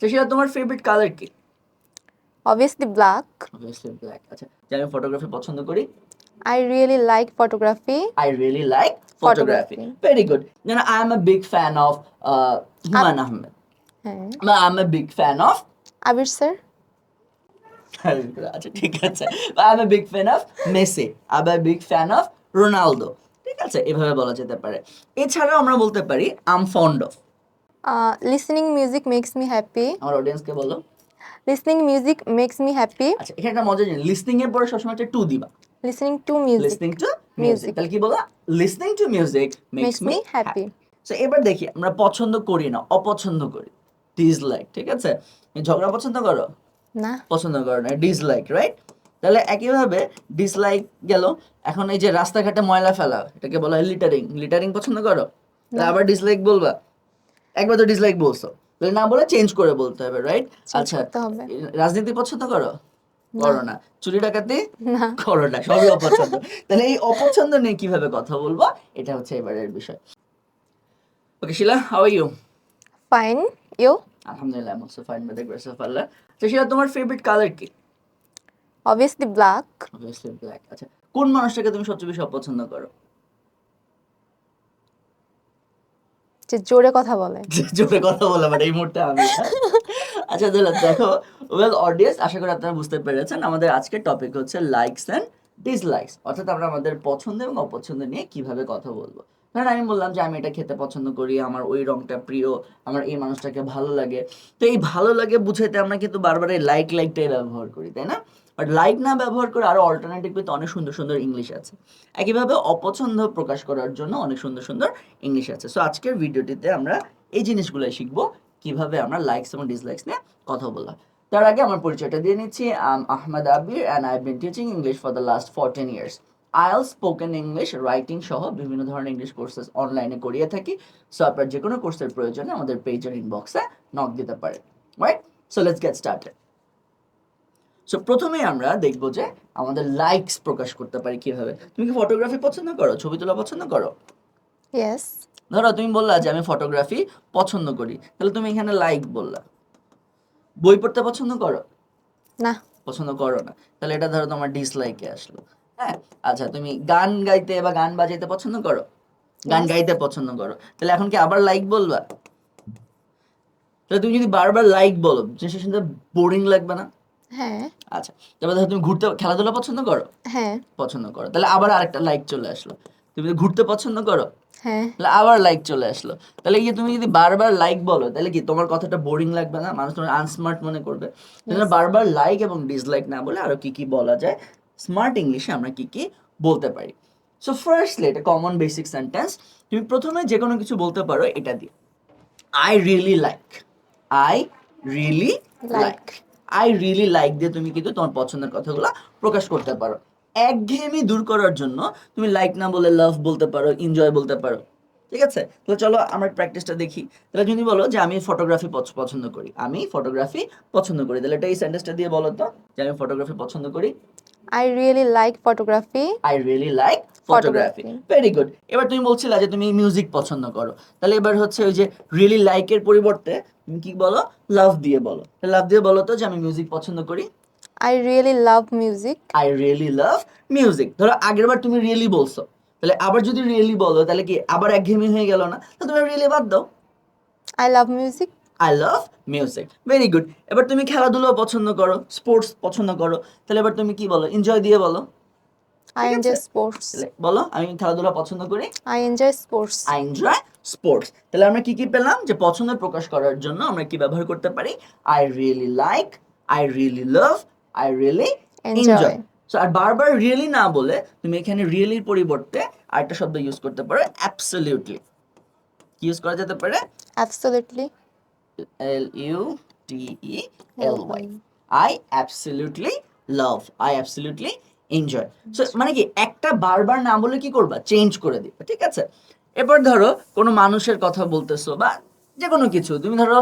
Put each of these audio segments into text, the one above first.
সেটা তোমার favourite colour কি? অবভিয়াসলি ব্ল্যাক অবভিয়াসলি ব্ল্যাক আচ্ছা যে আমি ফটোগ্রাফি পছন্দ করি। I really like photography I really like photography very good জানো I am a big fan of Humayun Ahmed হ্যাঁ I am a big fan of Abir sir আচ্ছা ঠিক আছে। I am a big fan of Messi I am a big fan of Ronaldo ঠিক আছে এভাবে বলা যেতে পারে। এছাড়াও আমরা বলতে পারি I'm fond of listening music makes me happy আমার অডিয়েন্সকে বলো? Listening music makes me happy আচ্ছা এখানে একটা মজা জিনিস। লিসনিং এর পরে সবসময় একটা টু দিবা। Listening to music listening to music. তাহলে কি বলা listening to music makes me happy so এবার দেখি আমরা পছন্দ করি না অপছন্দ করি। ডিসলাইক ঠিক আছে? ঝগড়া পছন্দ করো? না। পছন্দ করো না ডিসলাইক রাইট তাহলে একইভাবে ডিসলাইক গেল। এখন এই যে রাস্তাঘাটে ময়লা ফেলা এটাকে বলা হয় লিটারিং লিটারিং পছন্দ করো? আবার ডিসলাইক বলবা? একবার তো ডিসলাইক বলছো। তাহলে না বলে চেঞ্জ করে বলতে হবে রাইট আচ্ছা রাজনীতি পছন্দ করো? করো না। চুরি ডাকাতি? করো না সবই অপছন্দ। তাহলে এই অপছন্দ নিয়ে কীভাবে কথা বলব? এটা হচ্ছে এবারের বিষয়। Okay Shila how are you fine you আলহামদুলিল্লাহ I also fine by the grace of Allah তো শিলা তোমার ফেভারিট কালার কি? অবভিয়াসলি ব্ল্যাক অবভিয়াসলি ব্ল্যাক আচ্ছা। কোন মানুষটাকে তুমি সবচেয়ে বেশি অপছন্দ করো? যে জোরে কথা বলে। জোরে কথা বলে বাট এই মুহূর্তে আমি আচ্ছা তাহলে দেখো ওয়েল অডিয়েন্স আশা করি আপনারা বুঝতে পেরেছেন, আমাদের আজকের টপিক হচ্ছে লাইকস অ্যান্ড ডিসলাইকস অর্থাৎ আমরা আমাদের পছন্দ এবং অপছন্দ নিয়ে কীভাবে কথা বলব। ধরেন আমি বললাম যে, আমি এটা খেতে পছন্দ করি, আমার ওই রংটা প্রিয়, আমার এই মানুষটাকে ভালো লাগে। তো এই ভালো লাগে বুঝাইতে আমরা কিন্তু বারবার এই লাইক লাইকটাই ব্যবহার করি, তাই না? বাট লাইক না ব্যবহার করে আরও অল্টারনেটিভ অনেক সুন্দর সুন্দর ইংলিশ আছে। একইভাবে অপছন্দ প্রকাশ করার জন্য অনেক সুন্দর সুন্দর ইংলিশ আছে। সো আজকের ভিডিওটিতে আমরা এই জিনিসগুলোই শিখব, কীভাবে আমরা লাইকস এবং ডিসলাইকস নিয়ে কথা বলা তার আগে আমার পরিচয়টা দিয়ে নিচ্ছি। I'm Ahmed Abir and I been teaching English for the last fourteen years IL spoken English writing সহ বিভিন্ন ধরনের ইংলিশ কোর্সেস অনলাইনে করিয়ে থাকি। সো আপনার যে কোনো কোর্সের প্রয়োজনে আমাদের পেজের ইনবক্সে নক দিতে পারেন। Right so let's get started so প্রথমেই আমরা দেখব যে আমাদের লাইকস প্রকাশ করতে পারি কীভাবে। তুমি কি ফটোগ্রাফি পছন্দ করো? ছবি তোলা পছন্দ করো? ইয়েস ধরো তুমি বললা যে আমি ফটোগ্রাফি পছন্দ করি। তাহলে তুমি এখানে লাইক বললা। বই পড়তে পছন্দ করো? না। পছন্দ করো না। তাহলে এটা ধরো তোমার ডিসলাইকে আসলো। হ্যাঁ? আচ্ছা তুমি গান গাইতে বা গান বাজাইতে পছন্দ করো? গান গাইতে পছন্দ করো। তাহলে এখন কি আবার লাইক বলবা? তাহলে তুমি যদি বারবার লাইক বলো জিনিসটা শুনতে বোরিং লাগবে না? হ্যাঁ। আচ্ছা তারপর ধরো তুমি ঘুরতে খেলাধুলা পছন্দ করো? হ্যাঁ। পছন্দ করো। তাহলে আবার আরেকটা লাইক চলে আসলো। তুমি ঘুরতে পছন্দ করো? হ্যাঁ। তাহলে আবার লাইক চলে আসলো। তাহলে যে তুমি যদি বারবার লাইক বলো তাহলে কি তোমার কথাটা বোরিং লাগবে না? মানুষ তোমার আনস্মার্ট মনে করবে। তাহলে বারবার লাইক এবং ডিসলাইক না বলে আরও কি কি বলা যায়? স্মার্ট ইংলিশে আমরা কি কি বলতে পারি? সো ফার্স্টলি এটা কমন বেসিক সেন্টেন্স তুমি প্রথমে যে কোনো কিছু বলতে পারো এটা দিয়ে। I really like I really like. I really like দিয়ে তুমি কিন্তু তোমার পছন্দের কথাগুলো প্রকাশ করতে পারো। একঘেয়েমি দূর করার জন্য তুমি লাইক না বলে লাভ বলতে পারো এনজয় বলতে পারো। ঠিক আছে? তো চলো আমরা প্র্যাকটিসটা দেখি। তাহলে যদি বলো যে আমি ফটোগ্রাফি পছন্দ করি। আমি ফটোগ্রাফি পছন্দ করি। তাহলে এটা এই সেন্টেন্সটা দিয়ে বলো তো যে আমি ফটোগ্রাফি পছন্দ করি। I really like photography I really like photography very good এবার তুমি বলছিলে যে তুমি মিউজিক পছন্দ করো। তাহলে এবার হচ্ছে ওই যে রিয়েলি লাইকের পরিবর্তে তুমি কি বলো? লাভ দিয়ে বলো। লাভ দিয়ে বলো তো যে আমি মিউজিক পছন্দ করি? I really love music I really love music ধরো আগের বার তুমি রিয়েলি বলছো। তাহলে আবার যদি রিয়েলি বলো তাহলে কি আবার একঘেয়েমি হয়ে গেল না? তো তুমি রিয়েলি বাদ দাও। I love music I love music very good এবার তুমি খেলাধুলো পছন্দ করো স্পোর্টস পছন্দ করো। তাহলে এবার তুমি কি বলো? এনজয় দিয়ে বলো। আই এনজয় স্পোর্টস বলো আমি খেলাধুলা পছন্দ করি। I enjoy sports I enjoy sports তাহলে আমরা কি কি পেলাম? যে পছন্দ প্রকাশ করার জন্য আমরা কি ব্যবহার করতে পারি? I really like I really love I really enjoy so আর বারবার রিয়েলি না বলে তুমি এখানে রিয়েলির পরিবর্তে আরেকটা শব্দ ইউজ করতে পারো অ্যাবসলিউটলি কি ইউজ করা যেতে পারে? Absolutely L U T E L Y I absolutely love I absolutely enjoy so মানে কি একটা বারবার না বলে কি করবা? চেঞ্জ করে দিবা ঠিক আছে? এবার ধরো কোনো মানুষের কথা বলতেছো বা যে কোনো কিছু তুমি ধরো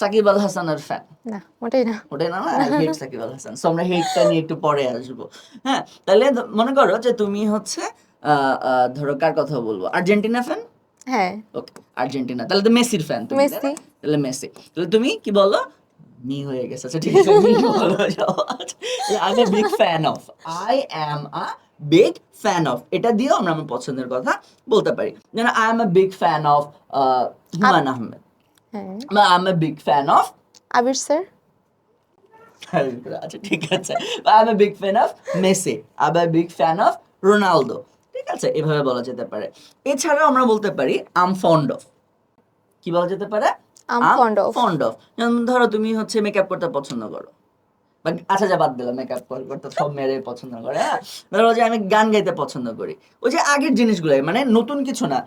সাকিব আল হাসানের ফ্যান না ওটাই না। ওটাই না না হেট সাকিব আল হাসান। সো আমরা হেটটা নিয়ে একটু পরে আসব। হ্যাঁ তাহলে মনে করো যে তুমি হচ্ছে ধরো কার কথা বলব? আর্জেন্টিনা ফ্যান হ্যাঁ। Okay Argentina. তাহলে তো মেসির ফ্যান তুমি মেসি। তাহলে মেসি। তাহলে তুমি কি বলো? মি হয়ে গেছে। আচ্ছা ঠিক আছে মি বলো I am big fan of I am a big fan of এটা দিয়েও আমরা আমার পছন্দের কথা বলতে পারি। যেন I am a big fan of Humayun Ahmed. হ্যাঁ। বা I am a big fan of Abir sir. আচ্ছা ঠিক আছে। I am a big fan of Messi. I am a big fan of Ronaldo. ঠিক আছে এভাবে বলা যেতে পারে। এছাড়াও আমরা বলতে পারি আম ফন্ড অফ কি বলা যেতে পারে? Of. ফন্ড অফ যেমন ধরো তুমি হচ্ছে মেকআপ করতে পছন্দ করো। বা আচ্ছা যা বাদ দিলাম মেকআপ করতে সব মেয়েরে পছন্দ করে হ্যাঁ? যে আমি গান গাইতে পছন্দ করি। ওই যে আগের জিনিসগুলো মানে নতুন কিছু না।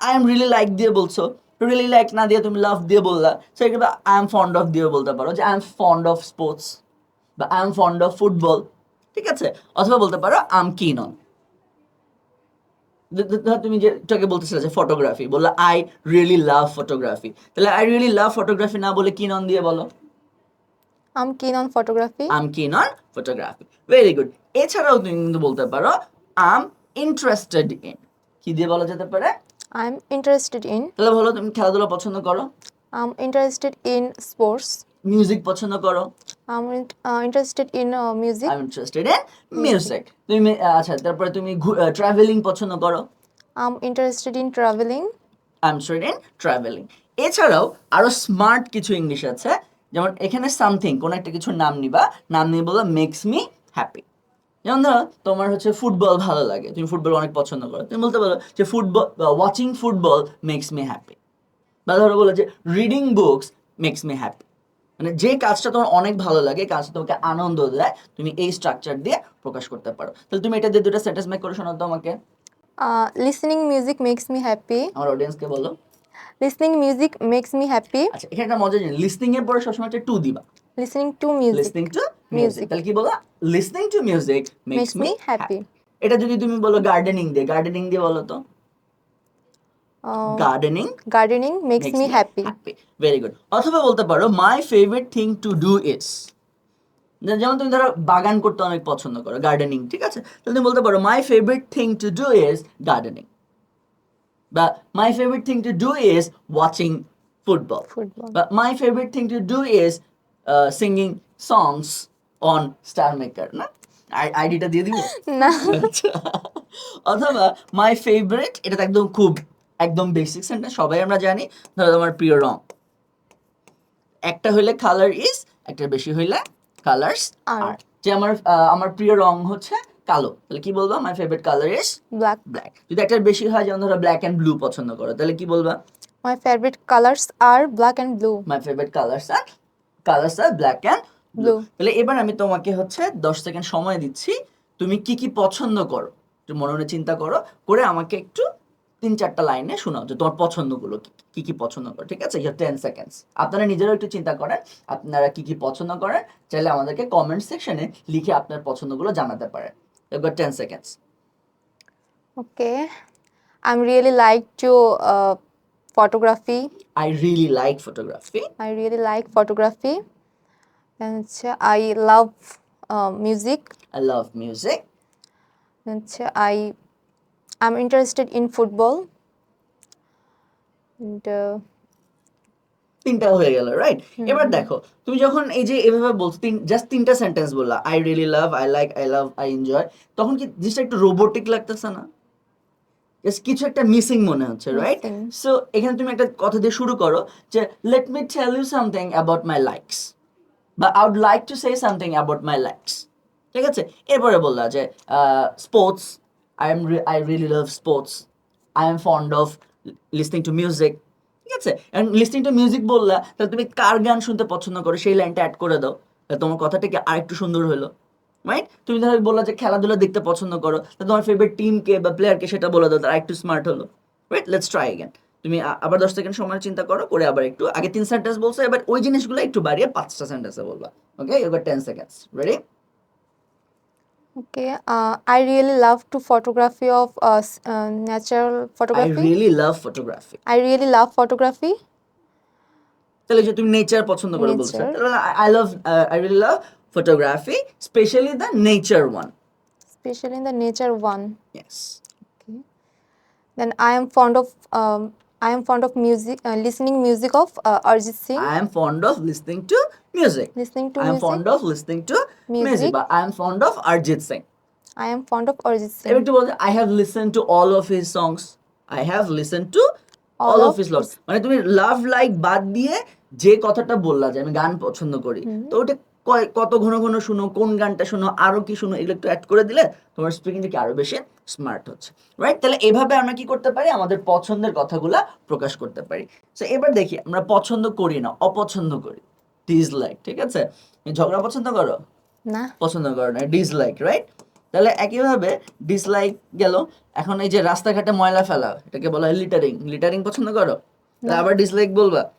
আই এম রিয়েলি লাইক দিয়ে বলছো। রিয়েলি লাইক না দিয়ে তুমি লাভ দিয়ে বললা। সেক্ষেত্রে আই এম ফন্ড অফ দিয়ে বলতে পারো। যে I am fond of sports বা I am fond of football ঠিক আছে? অথবা বলতে পারো আম কিন অন তুমি যেটাকে বলতেছিলে যে ফটোগ্রাফি বলল আই রিয়েলি লাভ ফটোগ্রাফি তাহলে আই রিয়েলি লাভ ফটোগ্রাফি না বলে কিন অন দিয়ে বলো। আম কিন অন ফটোগ্রাফি আম কিন অন ফটোগ্রাফি ভেরি গুড এছাড়াও তুমি কিন্তু বলতে পারো আম ইন্টারেস্টেড ইন কি দিয়ে বলা যেতে পারে? আই এম ইন্টারেস্টেড ইন তাহলে বলো তুমি খেলাধুলা পছন্দ করো? I am interested in sports music পছন্দ করো? I am interested in music I am interested in music তুমি আচ্ছা তারপরে তুমি ট্রাভেলিং পছন্দ করো? I am interested in travelling I am in travelling এছাড়াও আরও স্মার্ট কিছু ইংলিশ আছে যেমন এখানে সামথিং কোন একটা কিছুর নাম নিবা নাম নিয়ে বলবা মেক্স মি হ্যাপি যেমন ধরো তোমার হচ্ছে ফুটবল ভালো লাগে তুমি ফুটবল অনেক পছন্দ করো তুমি বলতে পারো যে football watching football makes me happy বা ধরো বলো যে reading books makes me happy মানে যে কাজটা তোমার অনেক ভালো লাগে কাজটা তোমাকে আনন্দ দেয় তুমি এই স্ট্রাকচার দিয়ে প্রকাশ করতে পারো। তাহলে তুমি এটা দিয়ে দুটো সেন্টেন্স মেক করে শোনাও তো আমাকে। Listening music makes me happy আমার অডিয়েন্সকে বলো। Listening music makes me happy আচ্ছা এখানে একটা মজা জিনিস। লিসনিং এর পরে সবসময় একটা টু দিবা। Listening to music listening to music Music. তাহলে কি বলো listening to music makes me happy এটা যদি তুমি বলো গার্ডেনিং দিয়ে। গার্ডেনিং দিয়ে বলো তো? Gardening gardening makes me happy very good অথবা বলতে পারো my favourite thing to do is যেমন তুমি ধরো বাগান করতে অনেক পছন্দ করো গার্ডেনিং ঠিক আছে? তাহলে তুমি বলতে পারো my favourite thing to do is gardening বা my favourite thing to do is watching football my favorite thing to do is uh, singing songs on Star Maker, না আই- আইডিটা দিয়ে দিব না। অথবা মাই ফেভারিট এটা তো একদম খুব একদম বেসিক সেন্টেন্স সবাই আমরা জানি ধরো তোমার প্রিয় রং। একটা হইলে কালার ইজ একটা বেশি হইলে কালার্স আর যে আমার আমার প্রিয় রং হচ্ছে কালো। তাহলে কি বলবা? My favourite colour is black black যদি একটা বেশি হয় যেমন ধরো ব্ল্যাক অ্যান্ড ব্লু পছন্দ করো তাহলে কি বলবা? My favourite colours are black and blue my favourite colours are colours are black and blue. তাহলে এবার আমি তোমাকে হচ্ছে দশ সেকেন্ড সময় দিচ্ছি তুমি কি কি পছন্দ করো? একটু মনে মনে চিন্তা করো করে আমাকে একটু তিন চারটা লাইনে শোনাও যে তোমার পছন্দগুলো কি কি পছন্দ করো ঠিক আছে? ইউ টেন সেকেন্ডস আপনারা নিজেরাও একটু চিন্তা করেন আপনারা কি কি পছন্দ করেন চাইলে আমাদেরকে কমেন্ট সেকশনে লিখে আপনার পছন্দগুলো জানাতে পারেন। এবার ten seconds Okay. I'm really like to uh, photography. I really like photography. I really like photography. And I love uh, music. I love music. And I I'm interested in football. And uh, তিনটা হয়ে গেল right এবার দেখো তুমি যখন এই যে এভাবে বলছো তিন জাস্ট তিনটা সেন্টেন্স বললা I really love I like I love I enjoy তখন কি জিনিসটা একটু রোবোটিক লাগতেছে না? জাস্ট কিছু একটা মিসিং মনে হচ্ছে রাইট সো এখানে তুমি একটা কথা দিয়ে শুরু করো যে let me tell you something about my likes বা I would like to say something about my likes ঠিক আছে? এরপরে বললা যে sports I am I really love sports I am fond of listening to music ঠিক আছে listening to music বললা, তাহলে তুমি কার গান শুনতে পছন্দ করো? সেই লাইনটা অ্যাড করে দাও। তোমার কথাটা কি আরেকটু সুন্দর হলো? রাইট তুমি ধরো বললা যে খেলাধুলা দেখতে পছন্দ করো তাহলে তোমার ফেভারিট টিমকে বা প্লেয়ারকে সেটা বলে দাও, তারা একটু স্মার্ট হলো। রাইট লেটস ট্রাই অ্যাগেন তুমি আবার দশ সেকেন্ড সময় চিন্তা করো, করে আবার একটু আগে তিন সেন্টেন্স বলছো, এবার ওই জিনিসগুলো একটু বাড়িয়ে পাঁচটা সেন্টেন্সে বলবা। ওকে এবার ten seconds ready okay, uh, I really love to photography of uh, s- uh, natural I photography. Really love photography I really love photography. তাহলে যে তুমি নেচার পছন্দ করে বলছো Nature. তাহলে I love I really love photography specially the nature one especially in the nature one. Yes Then I am fond of um, I am fond of music, uh, listening music of uh, Arjit Singh. I am fond of listening to music listening to I am. Fond of listening to music Music. বা I am fond of Arijit Singh I am fond of Arjit Singh. এবার একটু বলতে I have listen to all of his songs I have listen to all All of of his loss মানে তুমি love like বাদ দিয়ে যে কথাটা বললা যে আমি গান পছন্দ করি তো ওটা কয়- কত ঘন ঘন শুনো কোন গানটা শুনো আরও কি শুনো এগুলো একটু অ্যাড করে দিলে তোমার স্পিকিংটা কি আরও বেশি স্মার্ট হচ্ছে। রাইট তাহলে এভাবে আমরা কি করতে পারি? আমাদের পছন্দের কথাগুলা প্রকাশ করতে পারি। তো এবার দেখি আমরা পছন্দ করি না অপছন্দ করি। ডিসলাইক ঠিক আছে? ঝগড়া পছন্দ করো? না। পছন্দ করো না ডিসলাইক রাইট তাহলে একইভাবে ডিসলাইক গেল। এখন এই যে রাস্তাঘাটে ময়লা ফেলা এটাকে বলা হয় লিটারিং লিটারিং পছন্দ করো? তাহলে আবার ডিসলাইক বলবা?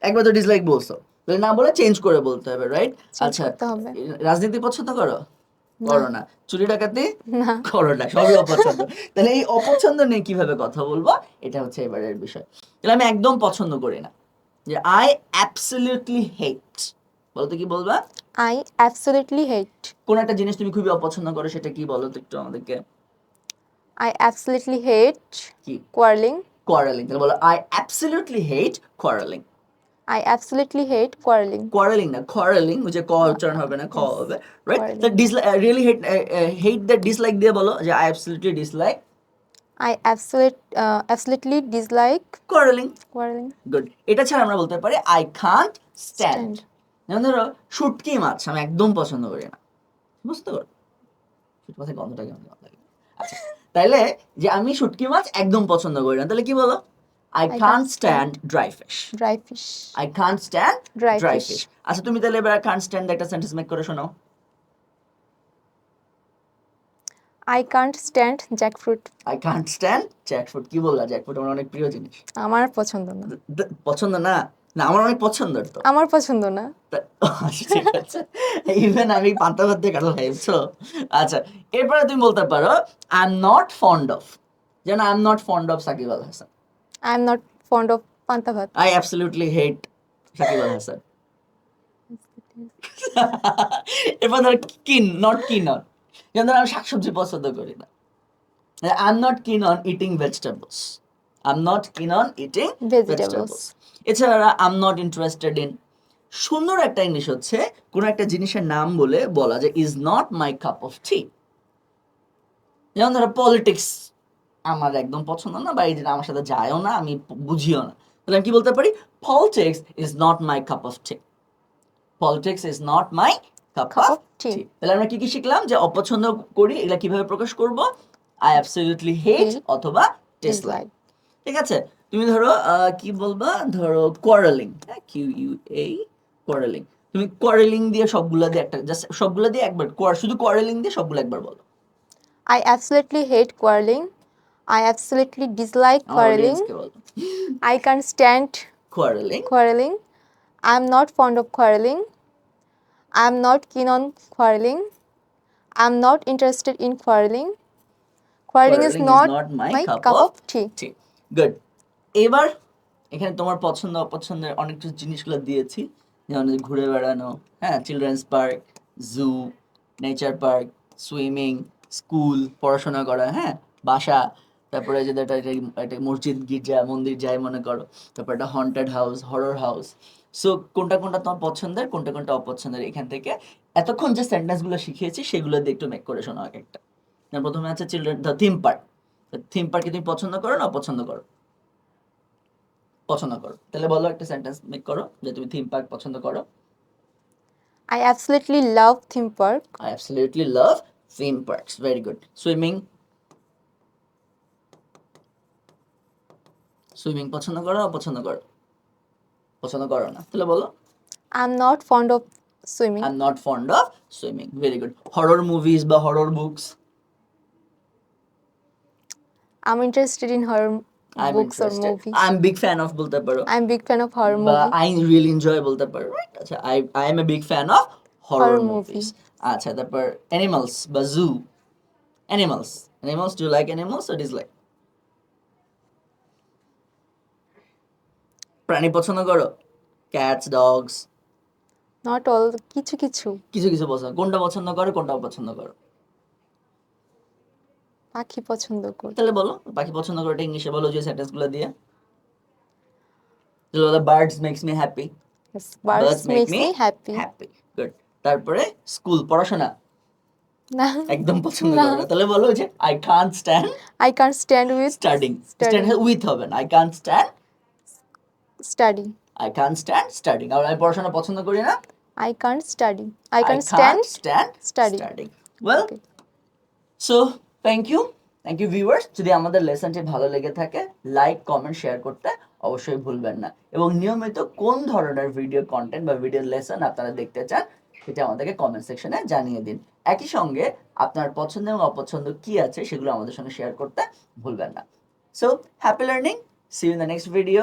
একবার তো ডিসলাইক বলছো। তাহলে না বলে চেঞ্জ করে বলতে হবে রাইট আচ্ছা রাজনীতি পছন্দ করো? করো না। চুরি ডাকাতি? করো না সবই অপছন্দ। তাহলে এই অপছন্দ নিয়ে কীভাবে কথা বলব? এটা হচ্ছে এবারের বিষয়। তাহলে আমি একদম পছন্দ করি না। যে আই অ্যাবসলিউটলি হেট বলতে কি বলবা? আই absolutely হেট কোন একটা জিনিস তুমি খুবই অপছন্দ করো সেটা কি বলো তো একটু আমাদেরকে? আই absolutely হেট কি? কোয়ারলিং কোয়ারেলিং তাহলে বলো I absolutely hate quarrelling I absolutely hate quarreling. Quarrelling না কোয়ারেলিং ওই যে ক উচ্চারণ হবে না খ হবে right. The dislike really hate hate the dislike দিয়ে বলো যে I absolutely dislike I absolute, uh, absolutely dislike quarrelling quarreling. Good এটা ছাড়া আমরা বলতে পারি আই কান্ট স্ট্যান্ড Stand. যেমন ধরো শুটকি মাছ আমি একদম পছন্দ করি না। বুঝতে পারো? শুটকি মাছের গন্ধটা কেমন লাগে? আচ্ছা তাইলে যে আমি শুটকি মাছ একদম পছন্দ করি না তাহলে কি বলো? I can't can't stand dry fish Dry fish. I can't stand Dry dry fish. Fish আচ্ছা তুমি তাহলে এবার কান্ট স্ট্যান্ড একটা সেন্টেন্স মেক করে শোনাও। I can't stand jackfruit. I can't stand jackfruit কি বললা? জ্যাকফ্রুট আমার অনেক প্রিয় জিনিস। আমার পছন্দ না। পছন্দ না? না আমার অনেক পছন্দের তো। আমার পছন্দ না। তা- আচ্ছা, ঠিক আছে। ইভেন আমি পান্তা ভাত দিয়ে কাঁঠাল খাই বুঝছ? আচ্ছা এরপরে তুমি বলতে পারো I am not fond of যেন I am not fond of Shakib Al Hasan. I am not fond of panta bhat. I absolutely hate Shakib Al Hasan এরপর ধর কিন নট কিন অন যেমন ধর আমি শাকসবজি পছন্দ করি না। I am not keen on eating vegetables I am not keen on eating. Vegetables এছাড়া I am not interested in সুন্দর একটা ইংলিশ হচ্ছে কোন একটা জিনিসের নাম বলে বলা যে is not my cup of tea যেমন ধরো পলিটিক্স আমার একদম পছন্দ না বা এই যে আমার সাথে যায়ও না আমি বুঝিও না। তাহলে আমি কি বলতে পারি? Politics is not my cup of tea politics is not my cup of tea তাহলে আমরা কি কি শিখলাম? যে অপছন্দ করি এগুলা কীভাবে প্রকাশ করব? আই অ্যাবসলিউটলি হেট অথবা ডিসলাইক. ঠিক আছে? তুমি ধরো কি বলবা? ধরো quarreling Q U A quarreling তুমি কোয়ারেলিং দিয়ে সবগুলা দিয়ে একটা জাস্ট সবগুলা দিয়ে একবার কোয়ার- শুধু কোয়ারেলিং দিয়ে সবগুলো একবার বলো। I absolutely hate quarreling. I absolutely dislike quarreling. I can't stand quarrelling quarreling. I'm not fond of quarreling. I'm not keen on quarreling. I'm not interested in quarreling. Quarreling is not, my, cup, of tea. ঠিক good এবার এখানে তোমার পছন্দ অপছন্দের অনেক কিছু জিনিসগুলো দিয়েছি যেমন ঘুরে বেড়ানো হ্যাঁ children's park zoo nature park swimming school পড়াশোনা করা হ্যাঁ বাসা তারপরে যে এটা এটা একটা মসজিদ গির্জা মন্দির যাই মনে করো তারপর একটা haunted house horror house so কোনটা কোনটা তোমার পছন্দের কোনটা কোনটা অপছন্দের? এখান থেকে এতক্ষণ যে সেন্টেন্সগুলো শিখিয়েছি সেগুলো দিয়ে একটু মেক করে শোনো এক একটা। প্রথমে আছে children the theme park theme পার্কে তুমি পছন্দ করো না অপছন্দ করো? পছন্দ করো। তাহলে বলো একটা সেন্টেন্স মেক করো যে তুমি থিম পার্ক পছন্দ করো। I absolutely love theme park I absolutely love theme parks very good swimming swimming পছন্দ করো অপছন্দ করো? পছন্দ করো না। তাহলে বলো। I'm not fond of swimming. I am not fond of swimming very good horror movies বা horror books I'm interested in horror I am books or interested movies. I am big fan বলতে পারো। I'm big fan of horror বা movie. I really enjoy বলতে পারো। Right আচ্ছা I I am a big fan of horror Horror movies movie. আচ্ছা তারপর animals বা zoo animals animals do like animals or dislike প্রাণী পছন্দ করো? ক্যাটস ডগস নট অল কিছু কিছু। কিছু কিছু পছন্দ কোনটা পছন্দ করো কোনটা পছন্দ করো? পাখি পছন্দ করি। তাহলে বলো বাকি পছন্দ করো এটা ইংলিশে বলো যে সেন্টেন্সগুলো দিয়ে। The birds makes me happy. Yes, birds makes me happy. happy. Good. তারপরে স্কুল পড়াশোনা? না। একদম পছন্দ। করে। না তাহলে বলো যে I can't stand I can't stand with studying stand with হবে না। I can't stand study. I can't stand studying আর আমি পড়াশোনা পছন্দ করি না। I can't study. I can't stand. Stand study. Studying well so thank you thank you viewers যদি আমাদের লেসনটি ভালো লেগে থাকে লাইক কমেন্ট শেয়ার করতে অবশ্যই ভুলবেন না। এবং নিয়মিত কোন ধরনের ভিডিও কন্টেন্ট বা ভিডিও লেসন আপনারা দেখতে চান সেটা আমাদেরকে কমেন্ট সেকশনে জানিয়ে দিন। একই সঙ্গে আপনার পছন্দ এবং অপছন্দ কি আছে সেগুলো আমাদের সঙ্গে শেয়ার করতে ভুলবেন না। So happy learning see in the next video